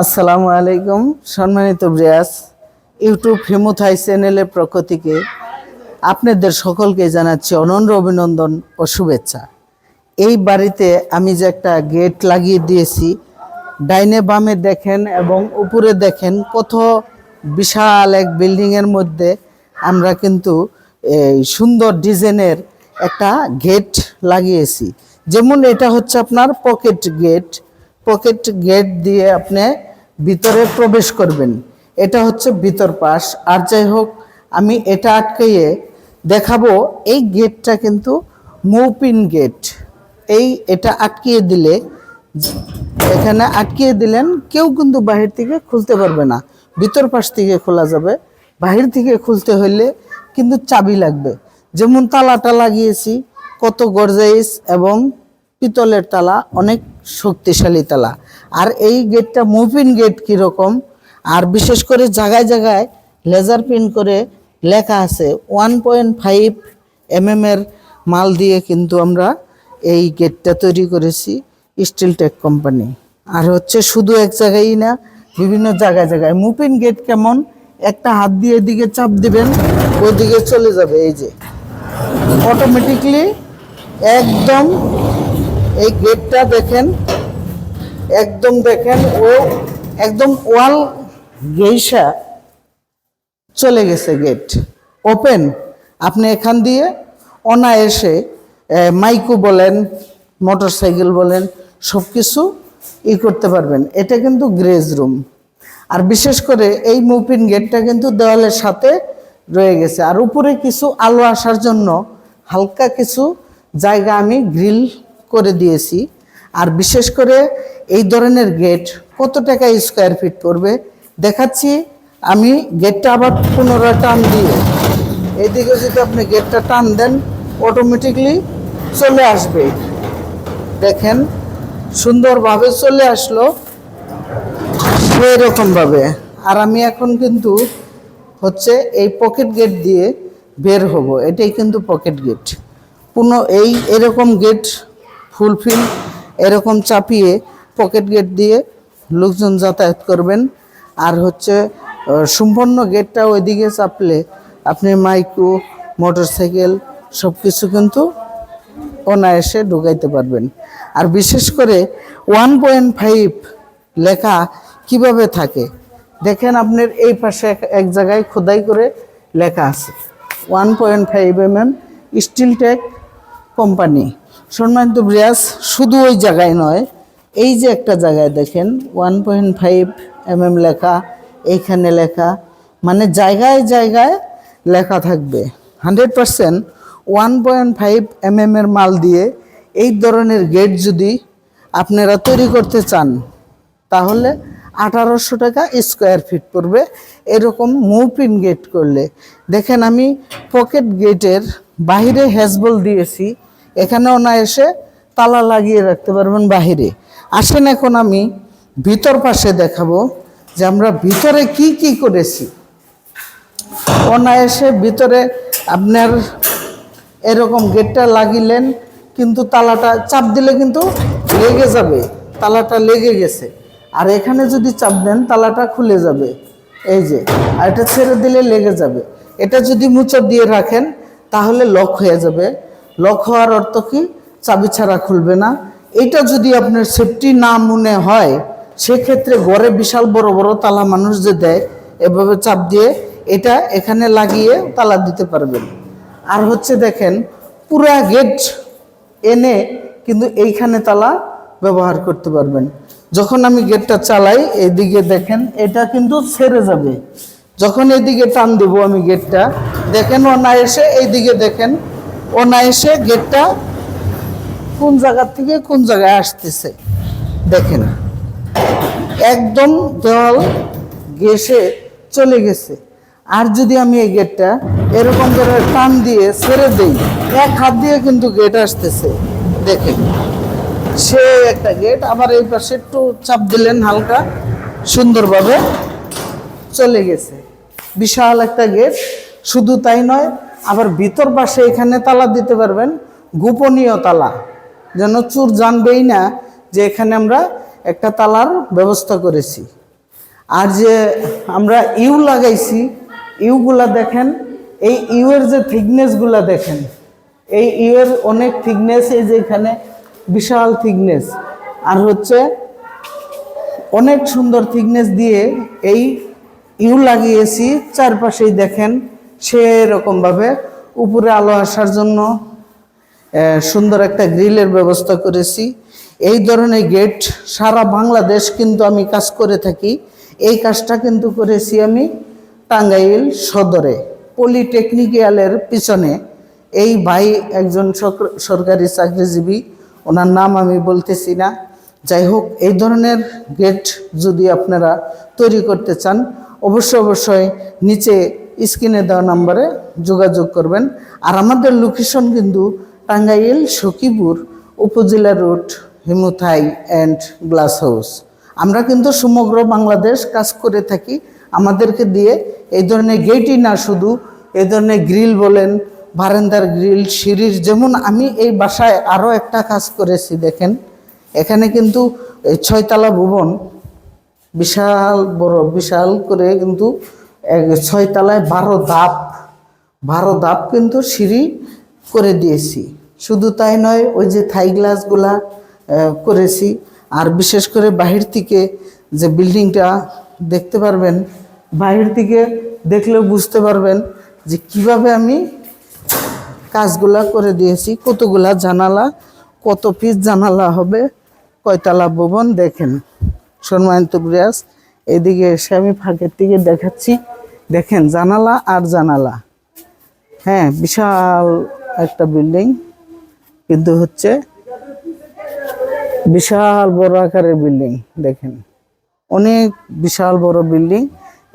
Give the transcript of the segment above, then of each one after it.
আসসালামু আলাইকুম, সম্মানিত ব্রিয়াস ইউটিউব হিমুথাই চ্যানেলের পক্ষ থেকে আপনাদের সকলকে জানাচ্ছি অনন্য অভিনন্দন ও শুভেচ্ছা। এই বাড়িতে আমি যে একটা গেট লাগিয়ে দিয়েছি, ডাইনে বামে দেখেন এবং উপরে দেখেন কত বিশাল এক বিল্ডিংয়ের মধ্যে আমরা কিন্তু এই সুন্দর ডিজাইনের একটা গেট লাগিয়েছি। যেমন এটা হচ্ছে আপনার পকেট গেট। পকেট গেট দিয়ে আপনি ভিতরে প্রবেশ করবেন। এটা হচ্ছে ভিতর পাশ। আর যাই হোক, আমি এটা আটকাইয়ে দেখাবো, এই গেটটা কিন্তু মুপিন গেট। এই এটা আটকিয়ে দিলে, এখানে আটকিয়ে দিলেন, কেউ কিন্তু বাহির থেকে খুলতে পারবে না। ভিতর পাশ থেকে খোলা যাবে। বাহির থেকে খুলতে হইলে কিন্তু চাবি লাগবে। যেমন তালাটা লাগিয়েছি, কত গরজাইস এবং পিতলের তালা, অনেক শক্তিশালী তালা। আর এই গেটটা মুভিন গেট কীরকম? আর বিশেষ করে জায়গায় জায়গায় লেজার প্রিন্ট করে লেখা আছে ওয়ান পয়েন্ট ফাইভ এম এর মাল দিয়ে কিন্তু আমরা এই গেটটা তৈরি করেছি স্টিল টেক কোম্পানি আর হচ্ছে শুধু এক জায়গায়ই না, বিভিন্ন জায়গায় জায়গায়। মুপিন গেট কেমন? একটা হাত দিয়ে এদিকে চাপ দিবেন, ওদিকে চলে যাবে এই যে। অটোমেটিকলি একদম এই গেটটা দেখেন, একদম দেখেন, ও একদম ওয়াল গেইসা চলে গেছে গেট। ওপেন আপনি এখান দিয়ে অনায়াসে মাইকো বলেন মোটর সাইকেল বলেন সব কিছু ই করতে পারবেন। এটা কিন্তু গ্রেজ রুম। আর বিশেষ করে এই মুপিন গেটটা কিন্তু দেওয়ালের সাথে রয়ে গেছে। আর উপরে কিছু আলো আসার জন্য হালকা কিছু জায়গা আমি গ্রিল করে দিয়েছি। আর বিশেষ করে এই ধরনের গেট কত টাকা স্কোয়ার ফিট পড়বে? দেখাচ্ছি, আমি গেটটা আবার পুনরায় টান দিয়ে, এইদিকে যদি আপনি গেটটা টান দেন অটোমেটিকলি চলে আসবে। দেখেন, সুন্দরভাবে চলে আসলো সেই রকমভাবে আর আমি এখন কিন্তু হচ্ছে এই পকেট গেট দিয়ে বের হব। এটাই কিন্তু পকেট গেট পুনঃ এই এরকম গেট ফুলফিল এরকম চাপিয়ে পকেট গেট দিয়ে লোকজন যাতায়াত করবেন। আর হচ্ছে সম্পূর্ণ গেটটা ওইদিকে চাপলে আপনি মাইক্রো, মোটরসাইকেল সব কিছু কিন্তু অনায়াসে ঢুকাইতে পারবেন। আর বিশেষ করে ওয়ান পয়েন্ট ফাইভ লেখা কীভাবে থাকে? দেখেন আপনার এই পাশে এক জায়গায় খোদাই করে লেখা আছে। One point five M M steel tech company. সম্মানিত ব্রিয়াস শুধু ওই জায়গায় নয়, এই যে একটা জায়গায় দেখেন one point five M M লেখা, এইখানে লেখা মানে জায়গায় জায়গায় লেখা থাকবে। Hundred percent one point five M M এর মাল দিয়ে এই ধরনের গেট যদি আপনারা তৈরি করতে চান, তাহলে আঠারোশো টাকা স্কোয়ার ফিট পড়বে। এরকম মুপিন গেট করলে। দেখেন আমি পকেট গেটের বাইরে হ্যাজবল দিয়েছি। এখানেও না এসে তালা লাগিয়ে রাখতে পারবেন বাহিরে। আসেন এখন আমি ভিতর পাশে দেখাবো যে আমরা ভিতরে কি কি করেছি। অনায়াসে ভিতরে আপনার এরকম গেটটা লাগিলেন, কিন্তু তালাটা চাপ দিলে কিন্তু লেগে যাবে, তালাটা লেগে গেছে। আর এখানে যদি চাপ দেন, তালাটা খুলে যাবে। এই যে, আর এটা ছেড়ে দিলে লেগে যাবে। এটা যদি মুচর দিয়ে রাখেন, তাহলে লক হয়ে যাবে। লক হওয়ার অর্থ কি? চাবি ছাড়া খুলবে না। এটা যদি আপনার সেফটি না মনে হয়, সেক্ষেত্রে ঘরে বিশাল বড় বড় তালা মানুষ যে দেয়, এভাবে চাপ দিয়ে এটা এখানে লাগিয়ে তালা দিতে পারবেন। আর হচ্ছে দেখেন, পুরা গেট এনে কিন্তু এইখানে তালা ব্যবহার করতে পারবেন। যখন আমি গেটটা চালাই, এইদিকে দেখেন, এটা কিন্তু ছেড়ে যাবে। যখন এইদিকে টান দেব আমি গেটটা দেখেন অনায়াসে এইদিকে দেখেন অনায়াসে গেটটা কোন জায়গার থেকে কোন জায়গায় আসতেছে? দেখেন। একদম দেওয়াল গেসে চলে গেছে। আর যদি আমি এই গেটটা এরকম করে টান দিয়ে ছেড়ে দিই, এক হাত দিয়ে কিন্তু গেট আসতেছে। দেখেন, সে একটা গেট, আবার এই পাশে একটু চাপ দিলেন হালকা, সুন্দরভাবে চলে গেছে। বিশাল একটা গেট, শুধু তাই নয় আবার ভিতর পাশে এখানে তালা দিতে পারবেন। গোপনীয় তালা। যেন চুর জানবেই না যে এখানে আমরা একটা তালার ব্যবস্থা করেছি। আর যে আমরা ইউ লাগাইছি, ইউগুলা দেখেন, এই ইউয়ের যে থিকনেসগুলা দেখেন, এই ইউয়ের অনেক থিকনেস, এই যে এখানে বিশাল থিকনেস। আর হচ্ছে অনেক সুন্দর থিকনেস দিয়ে এই ইউ লাগিয়েছি, চারপাশেই দেখেন সেরকমভাবে উপরে আলো আসার জন্য সুন্দর একটা গ্রিলের ব্যবস্থা করেছি। এই ধরনের গেট সারা বাংলাদেশ কিন্তু আমি কাজ করে থাকি। এই কাজটা কিন্তু করেছি আমি টাঙ্গাইল সদরে, পলিটেকনিক্যালের পিছনে। এই ভাই একজন সরকারি চাকরিজীবী, ওনার নাম আমি বলতেছি না। যাই হোক, এই ধরনের গেট যদি আপনারা তৈরি করতে চান অবশ্যই অবশ্যই নিচে স্ক্রিনে দেওয়া নাম্বারে যোগাযোগ করবেন। আর আমাদের লোকেশন কিন্তু টাঙ্গাইল, সখীপুর উপজেলা রোড হিমুথাই অ্যান্ড গ্লাস হাউস আমরা কিন্তু সমগ্র বাংলাদেশ কাজ করে থাকি। আমাদেরকে দিয়ে এই ধরনের গেটই না শুধু এই ধরনের গ্রিল বলেন, বারান্দার গ্রিল সিঁড়ির যেমন আমি এই বাসায় আরও একটা কাজ করেছি, দেখেন। এখানে কিন্তু ছয়তলা ভবন, বিশাল বড়, বিশাল করে কিন্তু ছয়তলায় বারো ধাপ বারো ধাপ কিন্তু সিঁড়ি করে দিয়েছি। শুধু তাই নয়, ওই যে থাই গ্লাসগুলা করেছি। আর বিশেষ করে বাহির থেকে যে বিল্ডিংটা দেখতে পারবেন, বাহির থেকে দেখলেও বুঝতে পারবেন যে কীভাবে আমি কাজগুলা করে দিয়েছি। কতগুলা জানালা, কত পিস জানালা হবে, কয়তলা ভবন দেখেন। সম্মানিত ব্রিয়াস এদিকে এসে আমি ফাঁকের দিকে দেখাচ্ছি। দেখেন, জানালা আর জানালা। হ্যাঁ বিশাল একটা বিল্ডিং কিন্তু হচ্ছে বিশাল বড় আকারের বিল্ডিং দেখেন। অনেক বিশাল বড় বিল্ডিং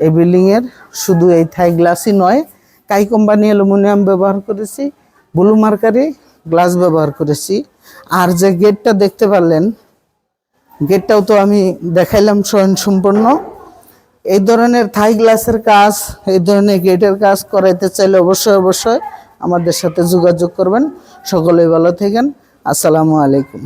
এই বিল্ডিংয়ের শুধু এই থাই গ্লাসই নয় কাই কোম্পানি অ্যালুমিনিয়াম ব্যবহার করেছি ব্লু মার্কারি গ্লাস ব্যবহার করেছি। আর যে গেটটা দেখতে পারলেন গেটটাও তো আমি দেখাইলাম স্বয়ংসম্পূর্ণ। এই ধরনের থাই গ্লাসের কাজ, এই ধরনের গেটের কাজ করাইতে চাইলে অবশ্যই অবশ্যই আমাদের সাথে যোগাযোগ করবেন। সকলেই ভালো থাকেন। আসসালামু আলাইকুম।